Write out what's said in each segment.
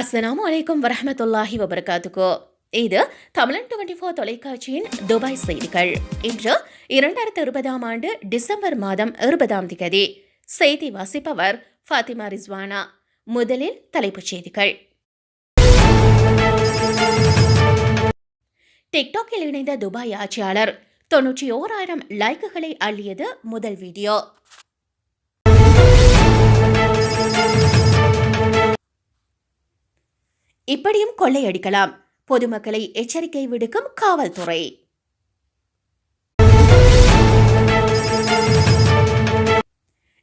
அஸ்ஸலாமு வலைக்கம் வரமத்துல்லாஹி வபர்காத்துக்கோ. இது தமிழன் டுவெண்டி ஃபோர் தொலைக்காட்சியின் துபாய் செய்திகள். இன்று இரண்டாயிரத்து இருபதாம் ஆண்டு டிசம்பர் மாதம் இருபதாம் திகதி. செய்தி வாசிப்பவர் ஃபாத்திமா ரிஸ்வானா. முதலில் தலைப்புச் செய்திகள். டிக்டாக்கில் இணைந்த துபாய் ஆட்சியாளர் தொன்னூற்றி ஓராயிரம் லைக்குகளை அள்ளியது முதல் வீடியோ. இப்படியும் கொள்ளையடிக்கலாம். பொதுமக்களை எச்சரிக்கை விடுக்கும் காவல்துறை.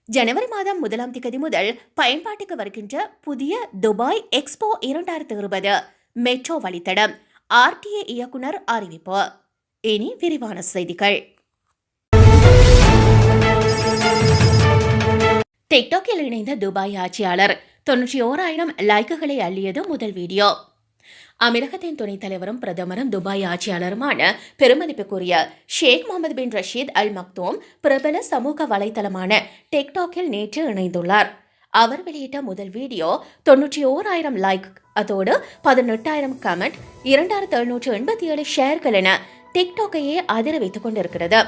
ஜனவரி மாதம் முதலாம் திகதி முதல் பயன்பாட்டுக்கு வருகின்ற புதிய துபாய் எக்ஸ்போ இரண்டாயிரத்து இருபது மெட்ரோ வழித்தடம் ஆர்டிஏ இயக்குனர் அறிவிப்பு. இனி விரிவான செய்திகள். டிக்டாக்கில் இணைந்த துபாய் ஆட்சியாளர் தொன்னூற்றி ஓராயிரம் லைக்குகளை அள்ளியது முதல் வீடியோ. அமீரகத்தின் துணைத் தலைவரும் பிரதமரும் துபாய் ஆட்சியாளருமான பெருமதிப்புக்குரிய Sheikh Mohammed bin Rashid Al Maktoum பிரபல சமூக வலைதளமான டிக்டாக்கில் நேற்று இணைந்துள்ளார். அவர் வெளியிட்ட முதல் வீடியோ தொன்னூற்றி ஓராயிரம் லைக் அதோடு பதினெட்டாயிரம் கமெண்ட் இரண்டாயிரத்து எழுநூற்று எண்பத்தி ஏழு ஷேர்கள் என டிக்டாக்கையே அதிர வைத்துக் கொண்டிருக்கிறது.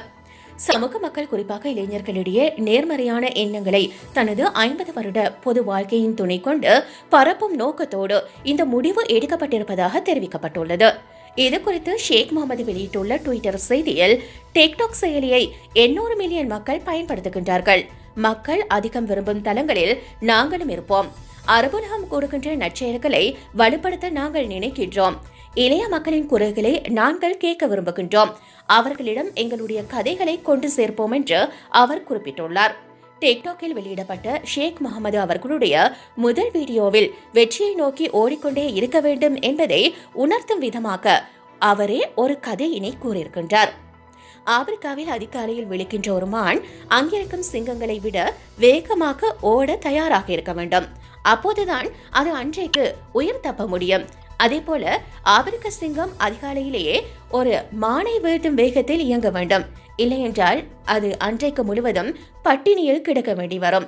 சமூக மக்கள் குறிப்பாக இளைஞர்களிடையே நேர்மறையான எண்ணங்களை தனது ஐம்பது வருட பொது வாழ்க்கையின் துணை கொண்டு பரப்பும் நோக்கத்தோடு இந்த முடிவு எடுக்கப்பட்டிருப்பதாக தெரிவிக்கப்பட்டுள்ளது. இது குறித்து ஷேக் முகமது வெளியிட்டுள்ள ட்விட்டர் செய்தியில் டிக்டாக் செயலியை எண்ணூறு மில்லியன் மக்கள் பயன்படுத்துகின்றார்கள். மக்கள் அதிகம் விரும்பும் தளங்களில் நாங்களும் இருப்போம். அரபுலகம் கூறுகின்ற நற்செயல்களை வலுப்படுத்த நாங்கள் நினைக்கின்றோம். இளைய மக்களின் குரல்களை நாங்கள் கேட்க விரும்புகின்றோம். அவர்களிடம் எங்களுடைய கதைகளை கொண்டு சேர்ப்போம் என்று அவர் குறிப்பிட்டுள்ளார். டிக்டாக்கில் வெளியிடப்பட்ட ஷேக் முகமது அவர்களுடைய முதல் வீடியோவில் வெற்றியை நோக்கி ஓடிக்கொண்டே இருக்க வேண்டும் என்பதை உணர்த்தும் விதமாக அவரே ஒரு கதையினை கூறியிருக்கின்றார். ஆப்பிரிக்காவில் அதிகாலையில் விழிக்கின்ற ஒரு மான் அங்கிருக்கும் சிங்கங்களை விட வேகமாக ஓட தயாராக இருக்க வேண்டும். அப்போதுதான் அது அன்றைக்கு உயிர் தப்ப முடியும். அதே போல ஆபிரிக்க சிங்கம் அதிகாலையிலேயே ஒரு மானை வீழ்த்தும் வேகத்தில் இயங்க வேண்டும். இல்லையென்றால் அது அன்றைக்கு முழுவதும் பட்டினியில் கிடக்க வேண்டி வரும்.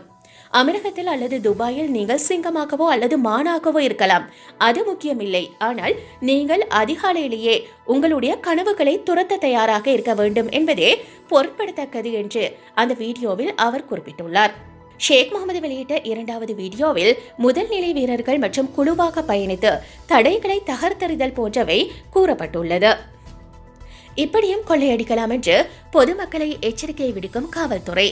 அமீரகத்தில் அல்லது துபாயில் நீங்கள் சிங்கமாகவோ அல்லது மானாகவோ இருக்கலாம். அது முக்கியமில்லை. ஆனால் நீங்கள் அதிகாலையிலேயே உங்களுடைய கனவுகளை துரத்த தயாராக இருக்க வேண்டும் என்பதே பொருட்படுத்தக்கது என்று அந்த வீடியோவில் அவர் குறிப்பிட்டுள்ளார். ஷேக் முகமது வெளியிட்ட இரண்டாவது வீடியோவில் முதல் நிலை வீரர்கள் மற்றும் குழுவாக பயணித்து தடைகளை தகர்த்தெறிதல் போன்றவை கூறப்பட்டுள்ளது. இப்படியும் கொள்ளையடிக்கலாம் என்று பொதுமக்களை எச்சரிக்கை விடுக்கும் காவல்துறை.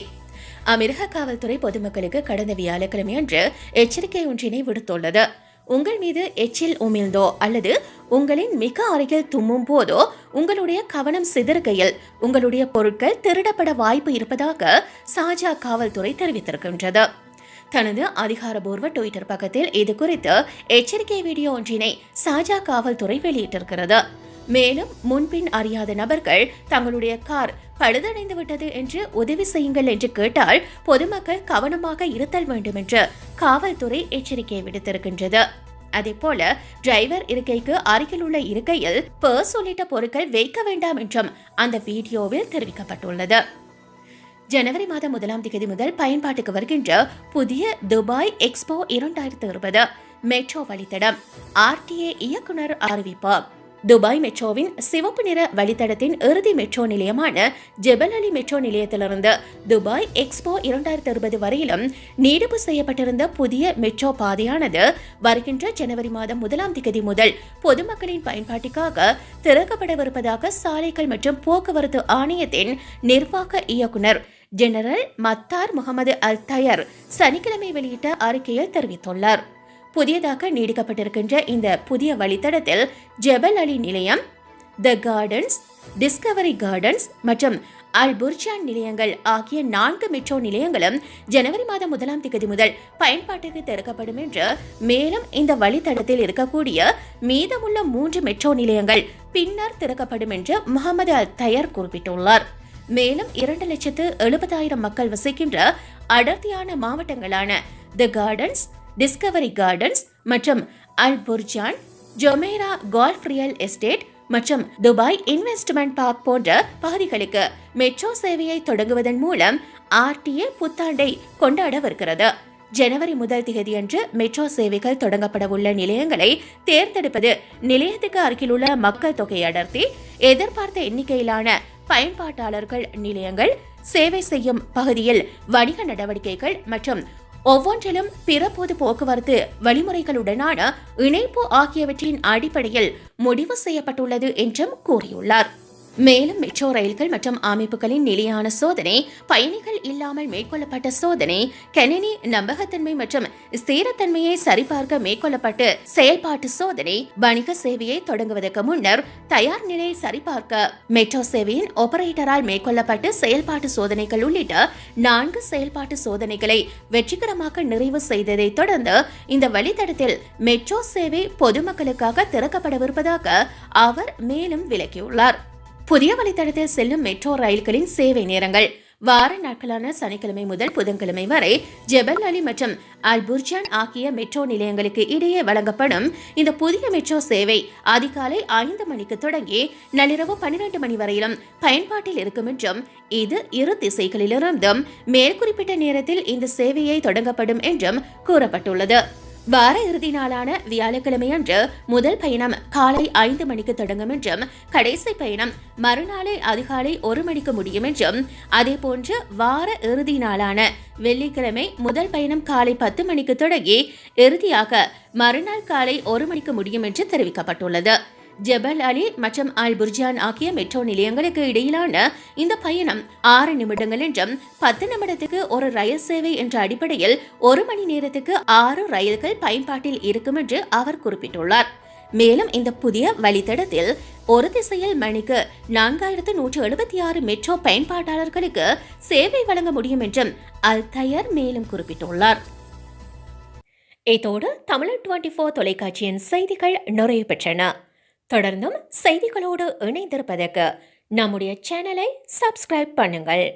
அமிரக காவல்துறை பொதுமக்களுக்கு கடந்த வியாழக்கிழமை அன்று எச்சரிக்கை ஒன்றினை விடுத்துள்ளது. உங்கள் மீது எச்சில் உமிழ்ந்தோ அல்லது உங்களின் மிக அருகில் தும்மும் போதோ உங்களுடைய கவனம் சிதறுகையில் உங்களுடைய பொருட்கள் திருடப்பட வாய்ப்பு இருப்பதாக சாஜா காவல்துறை தெரிவித்திருக்கின்றது. தனது அதிகாரபூர்வ ட்விட்டர் பக்கத்தில் இது குறித்து எச்சரிக்கை வீடியோ ஒன்றினை சாஜா காவல்துறை வெளியிட்டிருக்கிறது. மேலும் முன்பின் அறியாத நபர்கள் தங்களுடைய கார் பழுதடைந்து விட்டது என்று உதவி செய்யுங்கள் என்று கேட்டால் பொதுமக்கள் கவனமாக இருத்தல் வேண்டும் என்று காவல்துறை எச்சரிக்கை விடுத்திருக்கின்றது. அதேபோல டிரைவர் இருக்கைக்கு அருகில் உள்ள இருக்கையில் பர்ஸ் உள்ளிட்ட பொருட்கள் வைக்க வேண்டாம் என்றும் அந்த வீடியோவில் தெரிவிக்கப்பட்டுள்ளது. ஜனவரி மாதம் முதலாம் தேதி முதல் பயன்பாட்டுக்கு வருகின்ற புதிய துபாய் எக்ஸ்போ இரண்டாயிரத்து இருபது மெட்ரோ வழித்தடம் ஆர்டிஏ இயக்குனர் அறிவிப்பு. துபாய் மெட்ரோவின் சிவப்பு நிற வழித்தடத்தின் இறுதி மெட்ரோ நிலையமான ஜெபல் அலி மெட்ரோ நிலையத்திலிருந்து துபாய் எக்ஸ்போ இரண்டாயிரத்தி அறுபது வரையிலும் நீடிப்பு செய்யப்பட்டிருந்த புதிய மெட்ரோ பாதையானது வருகின்ற ஜனவரி மாதம் முதலாம் திகதி முதல் பொதுமக்களின் பயன்பாட்டிற்காக திறக்கப்படவிருப்பதாக சாலைகள் மற்றும் போக்குவரத்து ஆணையத்தின் நிர்வாக இயக்குனர் general Mattar Mohammed Al Tayer சனிக்கிழமை வெளியிட்ட அறிக்கையில் தெரிவித்துள்ளார். புதியதாக நீடிக்கப்பட்டிருக்கின்ற இந்த புதிய வழித்தடத்தில் ஜெபல் அலி நிலையம் த கார்டன்ஸ் டிஸ்கவரி கார்டன்ஸ் மற்றும் அல் புர்ஜான் நிலையங்கள் ஆகிய நான்கு மெட்ரோ நிலையங்களும் ஜனவரி மாதம் முதலாம் தேதி முதல் பயன்பாட்டிற்கு திறக்கப்படும் என்று மேலும் இந்த வழித்தடத்தில் இருக்கக்கூடிய மீதமுள்ள மூன்று மெட்ரோ நிலையங்கள் பின்னர் திறக்கப்படும் என்று முகமது அல் தயர் குறிப்பிட்டுள்ளார். மேலும் இரண்டு லட்சத்து எழுபதாயிரம் மக்கள் வசிக்கின்ற அடர்த்தியான மாவட்டங்களான தி கார்டன்ஸ் டிஸ்கவரி கார்டன்ஸ் மற்றும் Al Furjan Jumeirah golf real estate மற்றும் துபாய் இன்வெஸ்ட்மெண்ட் பார்க் போன்ற பகுதிகளுக்கு மெட்ரோ சேவையை தொடங்குவதன் மூலம் ஆர்டிஏ புத்தாண்டை கொண்டாடவிருக்கிறது ஜனவரி முதல் தேதியன்று மெட்ரோ சேவைகள் தொடங்கப்படவுள்ள நிலையங்களை தேர்ந்தெடுப்பது நிலையத்துக்கு அருகிலுள்ள மக்கள் தொகை அடர்த்தி எதிர்பார்த்த எண்ணிக்கையிலான பயன்பாட்டாளர்கள் நிலையங்கள் சேவை செய்யும் பகுதியில் வணிக நடவடிக்கைகள் மற்றும் ஒவ்வொன்றிலும் பிற பொது போக்குவரத்து வழிமுறைகளுடனான இணைப்பு ஆகியவற்றின் அடிப்படையில் முடிவு செய்யப்பட்டுள்ளது என்றும் கூறியுள்ளார். மேலும் மெட்ரோ ரயில்கள் மற்றும் அமைப்புகளின் நிலையான சோதனை பயணிகள் இல்லாமல் மேற்கொள்ளப்பட்ட சோதனை கணினி நம்பகத்தன்மை மற்றும் ஸ்திரத்தன்மையை சரிபார்க்க மேற்கொள்ளப்பட்டு செயல்பாட்டு சோதனை வணிக சேவையை தொடங்குவதற்கு முன்னர் தயார் நிலையை சரிபார்க்க மெட்ரோ சேவையின் ஆபரேட்டரால் மேற்கொள்ளப்பட்டு செயல்பாட்டு சோதனைகள் உள்ளிட்ட நான்கு செயல்பாட்டு சோதனைகளை வெற்றிகரமாக நிறைவு செய்ததை தொடர்ந்து இந்த வழித்தடத்தில் மெட்ரோ சேவை பொதுமக்களுக்காக திறக்கப்படவிருப்பதாக அவர் மேலும் விளக்கியுள்ளார். புதிய வழித்தடத்தில் செல்லும் மெட்ரோ ரயில்களின் சேவை நேரங்கள். வார நாட்களான சனிக்கிழமை முதல் புதன்கிழமை வரை ஜெபல் அலி மற்றும் அல் புர்ஜான் ஆகிய மெட்ரோ நிலையங்களுக்கு இடையே வழங்கப்படும் இந்த புதிய மெட்ரோ சேவை அதிகாலை ஐந்து மணிக்கு தொடங்கி நள்ளிரவு பன்னிரண்டு மணி வரையிலும் பயன்பாட்டில் இருக்கும் என்றும் இது இரு திசைகளிலிருந்தும் மேற்குறிப்பிட்ட நேரத்தில் இந்த சேவையை தொடங்கப்படும் என்றும் கூறப்பட்டுள்ளது. வார இறுதி நாளான வியாழக்கிழமை அன்று முதல் பயணம் காலை ஐந்து மணிக்கு தொடங்கும் என்றும் கடைசி பயணம் மறுநாளை அதிகாலை ஒரு மணிக்கு முடியும் என்றும் அதேபோன்று வார இறுதி நாளான வெள்ளிக்கிழமை முதல் பயணம் காலை பத்து மணிக்கு தொடங்கி இறுதியாக மறுநாள் காலை ஒரு மணிக்கு முடியும் என்று தெரிவிக்கப்பட்டுள்ளது. ஜபல் அலி மற்றும் அல் புர்ஜான் ஆகிய மெட்ரோ நிலையங்களுக்கு இடையிலான இந்த பயணம் ஆறு நிமிடங்கள் என்றும் பத்து நிமிடத்துக்கு ஒரு ரயில் சேவை என்ற அடிப்படையில் ஒரு மணி நேரத்துக்கு ஆறு ரயில்கள் பயன்பாட்டில் இருக்கும் என்று அவர் குறிப்பிட்டுள்ளார். மேலும் இந்த புதிய வழித்தடத்தில் ஒரு திசையில் மணிக்கு நான்காயிரத்து நூற்று எழுபத்தி ஆறு மெட்ரோ பயன்பாட்டாளர்களுக்கு சேவை வழங்க முடியும் என்றும் அல் தயர் மேலும் குறிப்பிட்டுள்ளார். இதோடு தமிழ் டுவெண்ட்டி ஃபோர் தொலைக்காட்சியின் செய்திகள் நிறைவு பெற்றன. தொடர்ந்தும் செய்திகளோடு இணைந்திருப்பதற்கு நம்முடைய சேனலை சப்ஸ்கிரைப் பண்ணுங்கள்.